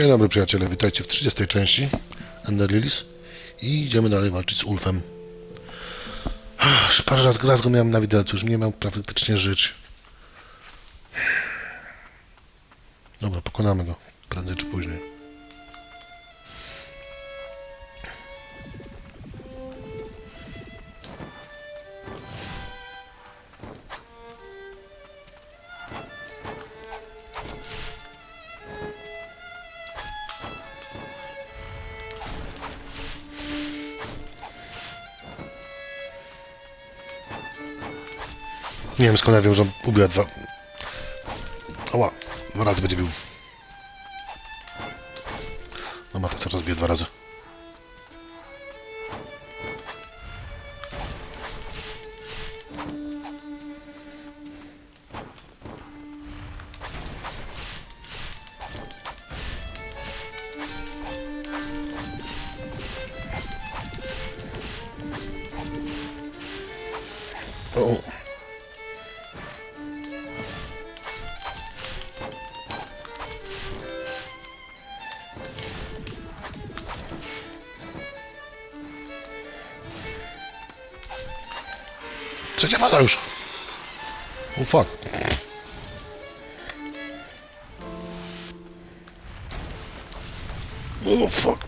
Dzień dobry przyjaciele, witajcie w 30 części Ender Lilies i idziemy dalej walczyć z Ulfem. Parę razy raz go miałem na widelcu, już nie miał praktycznie żyć. Dobra, pokonamy go prędzej czy później. Nie wiem skąd ja wiem, że on ubija dwa... Ała, dwa razy będzie bił. Dobra, to cały czas bije dwa razy. O. Trzecia faza już. O fuck. O fuck.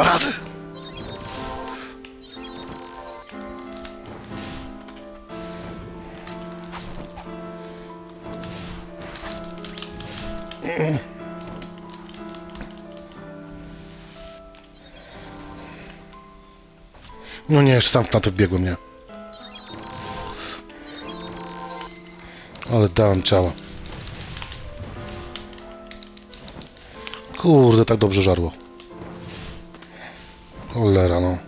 Dwa razy. No nie, jeszcze sam na to wbiegłem, nie. Ale dałem ciała. Kurde, tak dobrze żarło. Cholera, no.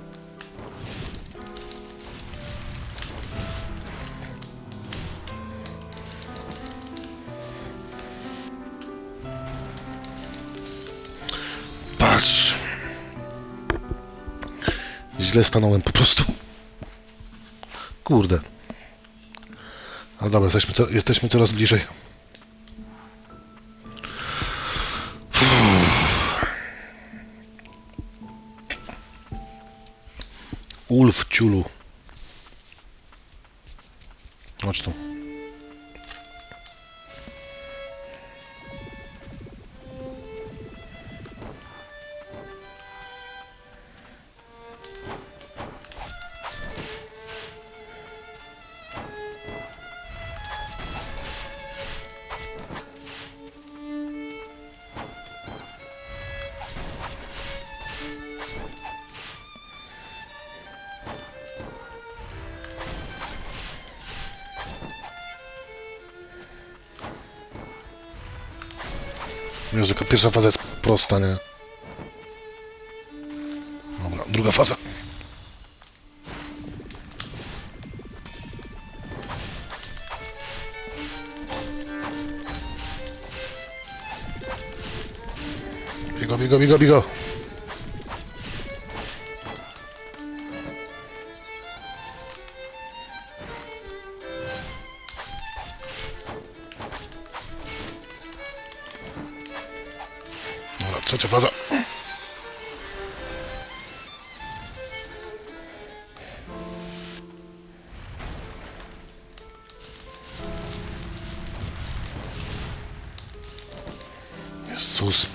Patrz. Źle stanąłem po prostu. Kurde. Ale dobra, jesteśmy, jesteśmy coraz bliżej. Ulf ciulu. Chodź tu. Wiesz, pierwsza faza jest prosta, nie? Dobra, druga faza. Bigo, bigo, bigo, bigo. sus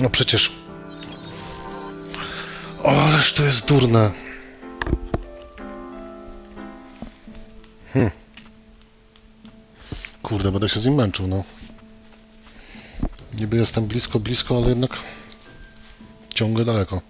No przecież... O, ależ to jest durne. Hm. Kurde, będę się z nim męczył, no. Niby jestem blisko, blisko, ale jednak ciągle daleko.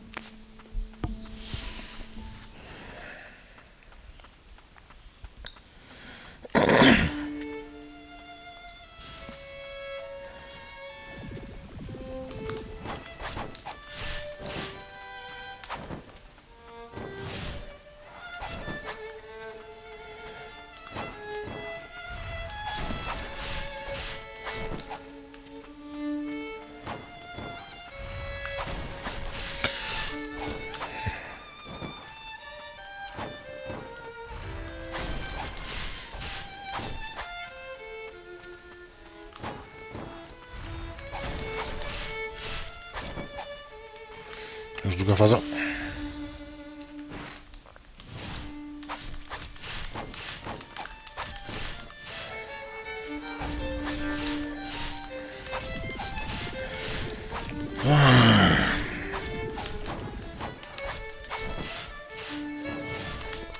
Już druga faza.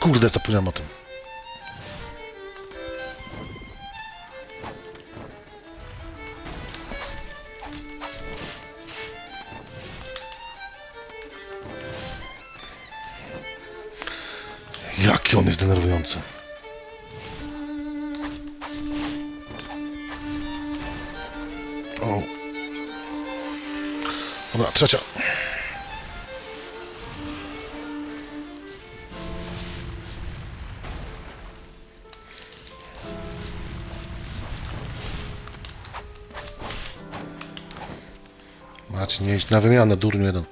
Kurde, zapomniałem o tym. Jaki on jest denerwujący. O. Dobra, trzecia. Macie nie iść na wymianę, durniu jeden.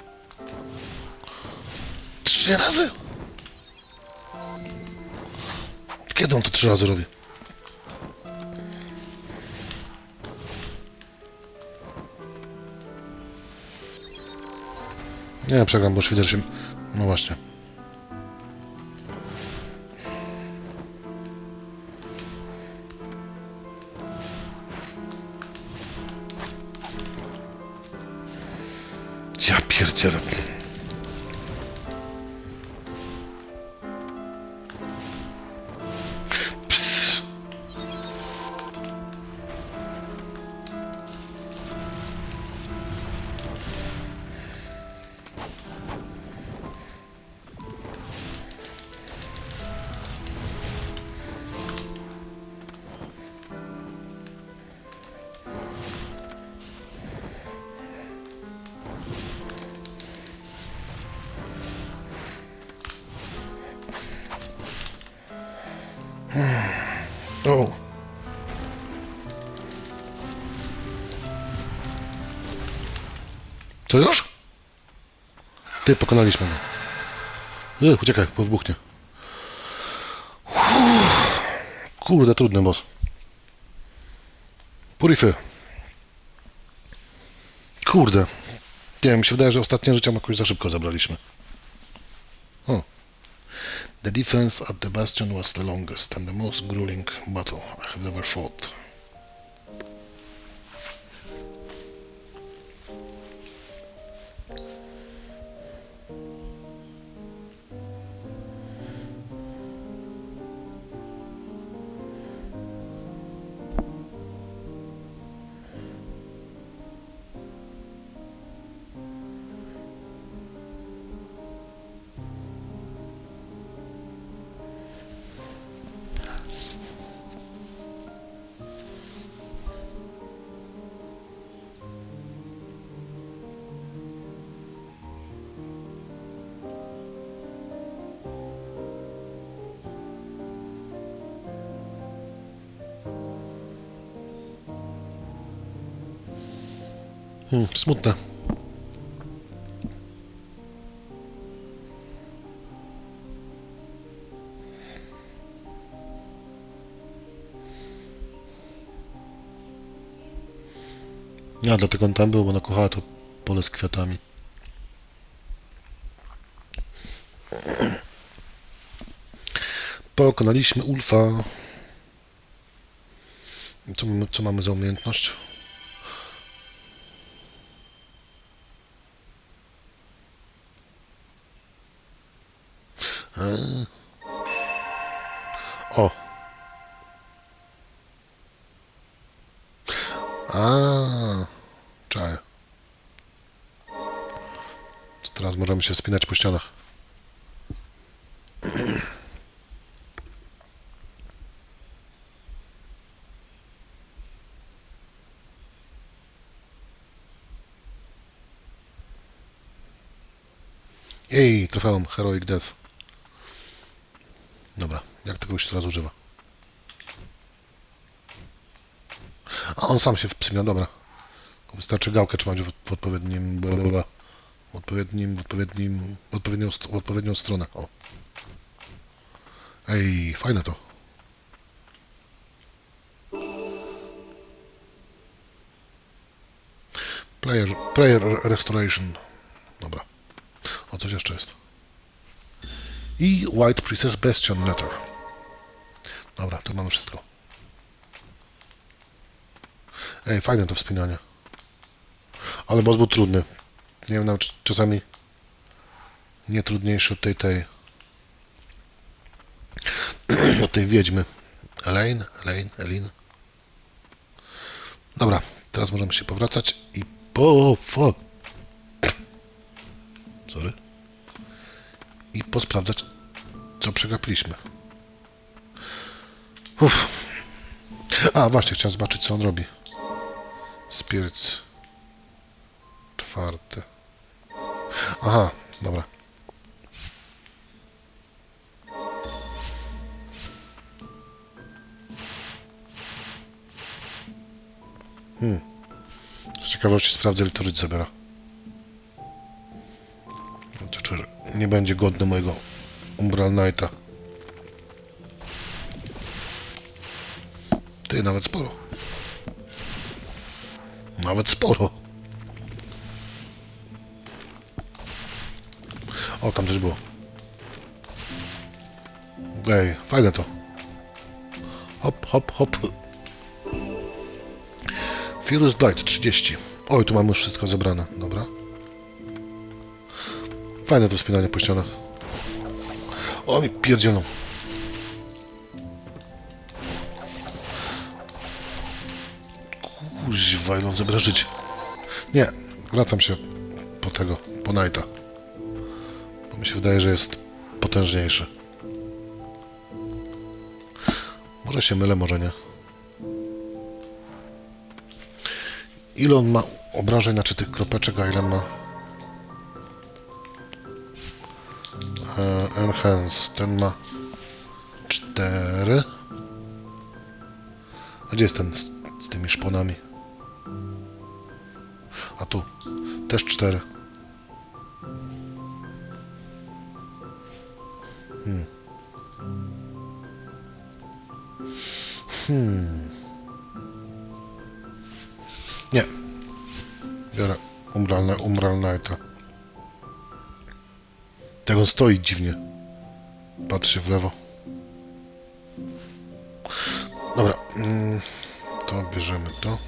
Trzy razy! Kiedy on to trzy razy robi? Nie, przegram, bo że się... No właśnie. Ja pierdzielę. O. Co już? Ty, pokonaliśmy go. Ech, uciekaj, bo wybuchnie. Uff. Kurde, trudny boss. Purify. Kurde. Nie wiem, mi się wydaje, że ostatnie życia jakoś za szybko zabraliśmy. The defense at the bastion was the longest and the most grueling battle I have ever fought. Hmm, smutne. Ja, dlatego on tam był, bo ona kochała to pole z kwiatami. Pokonaliśmy Ulfa. Co co mamy za umiejętność? O! A, czaję. To Teraz możemy się spinać po ścianach. Jej, trofeum Heroic Death. Dobra, jak tego się teraz używa? A on sam się wspomina, dobra. Wystarczy gałkę trzymać w, w odpowiednim... blablabla. W odpowiednim, w odpowiednim... W odpowiednią, w odpowiednią stronę, o. Ej, fajne to. Player, player Restoration. Dobra. O, coś jeszcze jest. I White Princess Bastion Letter. Dobra, to mamy wszystko. Ej, fajne to wspinanie. Ale boss był trudny. Nie wiem, nawet czasami nie trudniejszy od tej tej. od tej wiedźmy. Elaine, Elaine, Elin. Dobra, teraz możemy się powracać i po... Sorry. I posprawdzać, co przegapiliśmy. Uff. A, właśnie, chciałem zobaczyć, co on robi. Spirits. Czwarty. Aha, dobra. Hmm. Z ciekawości sprawdzę, ile to żyć zabiera. Nie będzie godny mojego Umbral Knighta. Ty, nawet sporo. Nawet sporo. O, tam też było. Ej, fajne to. Hop, hop, hop. Furious Blight 30. Oj, tu mamy już wszystko zebrane. Dobra. Fajne to wspinanie po ścianach. O, mi pierdzielą. Kuźwa, ile on zabra życie. Nie, wracam się po tego, po Knighta. Bo mi się wydaje, że jest potężniejszy. Może się mylę, może nie. Ile on ma obrażeń, znaczy tych kropeczek, a ile ma Enhance? Ten ma 4. A gdzie jest ten z, z tymi szponami? A tu. Też 4. Hmm. Hmm. Nie. Biorę Umbral, Umbral Knighta. Tak on stoi dziwnie. Patrzy w lewo. Dobra. mm, To bierzemy to.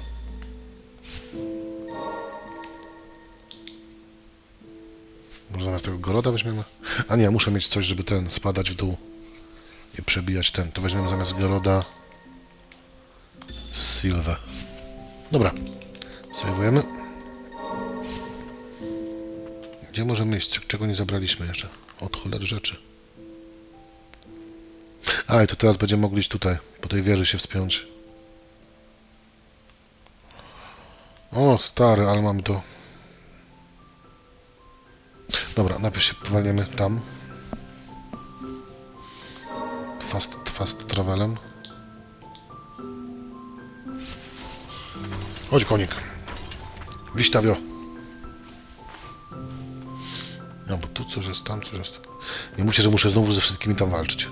Może zamiast tego Goroda weźmiemy? A nie, muszę mieć coś, żeby ten spadać w dół i przebijać ten. To weźmiemy zamiast Goroda Sylwę. Dobra. Sejwujemy. Gdzie możemy iść? Czego nie zabraliśmy jeszcze? Od cholery rzeczy. A, i to teraz będziemy mogli iść tutaj, po tej wieży się wspiąć. O, stary, ale mamy to. Dobra, najpierw się powalniemy tam. Fast, fast travelem. Chodź, konik. Wiśtawio. Coś jest, tam coś jest. Nie muszę, że muszę znowu ze wszystkimi tam walczyć.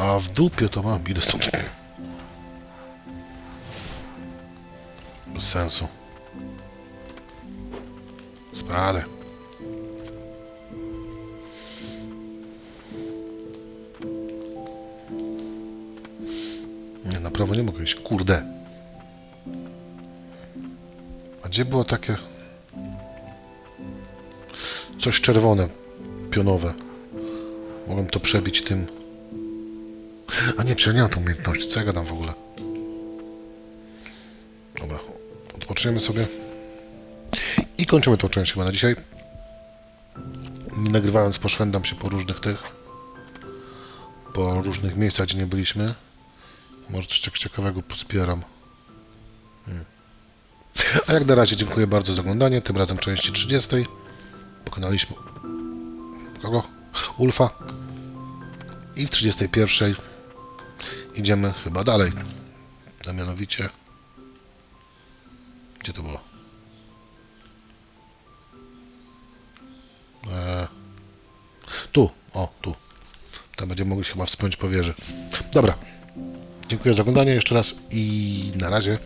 A w dupie to mam, idę stąd. Bez sensu. Spadaj. Prawo nie mogę iść. Kurde. A gdzie było takie... Coś czerwone, pionowe. Mogłem to przebić tym... A nie, przecież nie mam tą umiejętności. Co ja gadam w ogóle? Dobra. Odpoczniemy sobie. I kończymy tą część chyba na dzisiaj. Nie nagrywając, poszwędam się po różnych tych... Po różnych miejscach, gdzie nie byliśmy. Może coś ciekawego pozbieram. Hmm. A jak na razie dziękuję bardzo za oglądanie. Tym razem części 30. Pokonaliśmy... Kogo? Ulfa. I w 31 idziemy chyba dalej. A mianowicie... Gdzie to było? Eee, tu, o, tu. Tam będziemy mogli chyba wspiąć po wieży. Dobra. Dziękuję za oglądanie jeszcze raz i na razie.